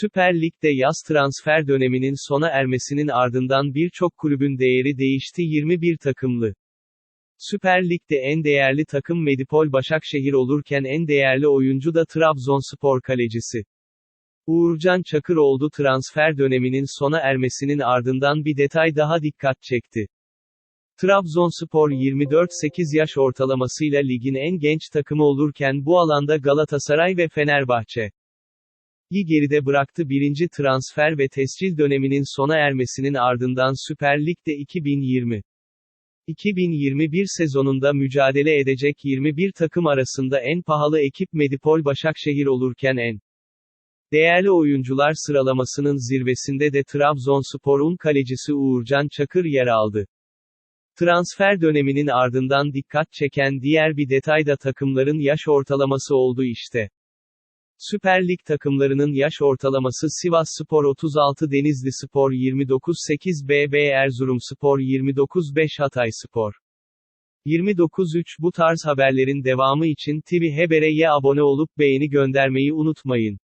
Süper Lig'de yaz transfer döneminin sona ermesinin ardından birçok kulübün değeri değişti 21 takımlı. Süper Lig'de en değerli takım Medipol Başakşehir olurken en değerli oyuncu da Trabzonspor kalecisi. Uğurcan Çakır oldu transfer döneminin sona ermesinin ardından bir detay daha dikkat çekti. Trabzonspor 24-8 yaş ortalamasıyla ligin en genç takımı olurken bu alanda Galatasaray ve Fenerbahçe. İyi geride bıraktı birinci transfer ve tescil döneminin sona ermesinin ardından Süper Lig'de 2020. 2021 sezonunda mücadele edecek 21 takım arasında en pahalı ekip Medipol Başakşehir olurken en değerli oyuncular sıralamasının zirvesinde de Trabzonspor'un kalecisi Uğurcan Çakır yer aldı. Transfer döneminin ardından dikkat çeken diğer bir detay da takımların yaş ortalaması oldu işte. Süper Lig takımlarının yaş ortalaması Sivas Spor 36 Denizli Spor 29-8 BB Erzurumspor 29-5 Hatay Spor 29-3 Bu tarz haberlerin devamı için TV Haber'e abone olup beğeni göndermeyi unutmayın.